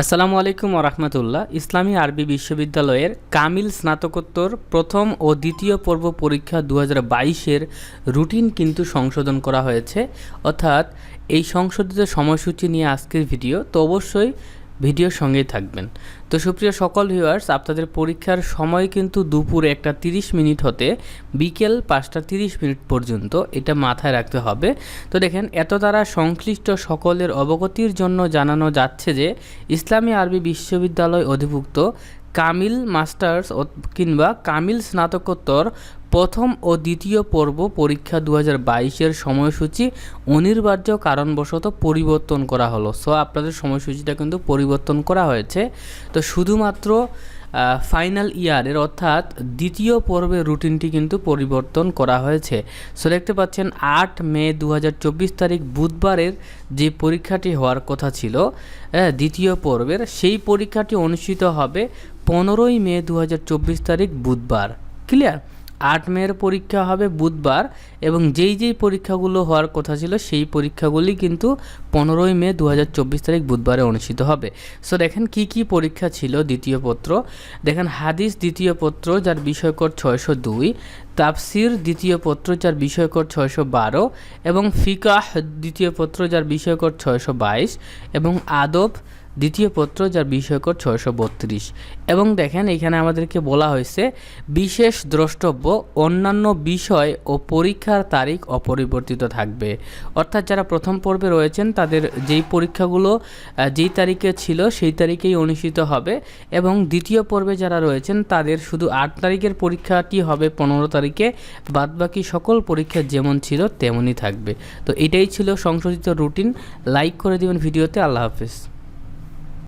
আসসালামু আলাইকুম রহমতুল্লাহ। ইসলামী আরবি বিশ্ববিদ্যালয়ের কামিল স্নাতকোত্তর প্রথম ও দ্বিতীয় পর্ব পরীক্ষা দু বাইশের রুটিন কিন্তু সংশোধন করা হয়েছে। অর্থাৎ এই সংশোধিত সময়সূচি নিয়ে আজকের ভিডিও। তো অবশ্যই ভিডিওর সঙ্গেই থাকবেন। তো সুপ্রিয় সকল ভিউয়ার্স আপনাদের পরীক্ষার সময় কিন্তু দুপুর একটা তিরিশ মিনিট হতে বিকেল পাঁচটা তিরিশ মিনিট পর্যন্ত এটা মাথায় রাখতে হবে। তো দেখেন, এত দ্বারা সংশ্লিষ্ট সকলের অবগতির জন্য জানানো যাচ্ছে যে, ইসলামী আরবি বিশ্ববিদ্যালয় অধিভুক্ত কামিল মাস্টার্স কিংবা কামিল স্নাতকোত্তর প্রথম ও দ্বিতীয় পর্ব পরীক্ষা দু হাজার বাইশের সময়সূচি অনিবার্য কারণবশত পরিবর্তন করা হলো। সো আপনাদের সময়সূচিটা কিন্তু পরিবর্তন করা হয়েছে। তো শুধুমাত্র ফাইনাল ইয়ারের অর্থাৎ দ্বিতীয় পর্বের রুটিনটি কিন্তু পরিবর্তন করা হয়েছে। সো দেখতে পাচ্ছেন আট মে দু হাজার চব্বিশ তারিখ বুধবারের যে পরীক্ষাটি হওয়ার কথা ছিল হ্যাঁ, দ্বিতীয় পর্বের সেই পরীক্ষাটি অনুষ্ঠিত হবে পনেরোই মে দু হাজার চব্বিশ তারিখ বুধবার। ক্লিয়ার আট মেয়ের পরীক্ষা হবে বুধবার এবং যেই যেই পরীক্ষাগুলো হওয়ার কথা ছিল সেই পরীক্ষাগুলি কিন্তু পনেরোই মে দু হাজার চব্বিশ তারিখ বুধবারে অনুষ্ঠিত হবে। সো দেখেন কি কি পরীক্ষা ছিল দ্বিতীয় পত্র। দেখেন হাদিস দ্বিতীয় পত্র যার বিষয়কর ছয়শো দুই, তাফসির দ্বিতীয় পত্র যার বিষয়কর ছয়শো বারো এবং ফিকাহ দ্বিতীয় পত্র যার বিষয়কর ছয়শো বাইশ এবং আদব দ্বিতীয় পত্র যার বিষয়কর ছয়শো বত্রিশ। এবং দেখেন, এখানে আমাদেরকে বলা হয়েছে, বিশেষ দ্রষ্টব্য, অন্যান্য বিষয় ও পরীক্ষার তারিখ অপরিবর্তিত থাকবে। অর্থাৎ যারা প্রথম পর্বে রয়েছেন, তাদের যেই পরীক্ষাগুলো যেই তারিখে ছিল, সেই তারিখেই অনুষ্ঠিত হবে। এবং দ্বিতীয় পর্বে যারা রয়েছেন, তাদের শুধু আট তারিখের পরীক্ষাটি হবে, পনেরো তারিখে। বাদবাকি সকল পরীক্ষা যেমন ছিল, তেমনই থাকবে। তো এটাই ছিল সংশোধিত রুটিন। লাইক করে দিবেন ভিডিওতে। আল্লাহ হাফিজ।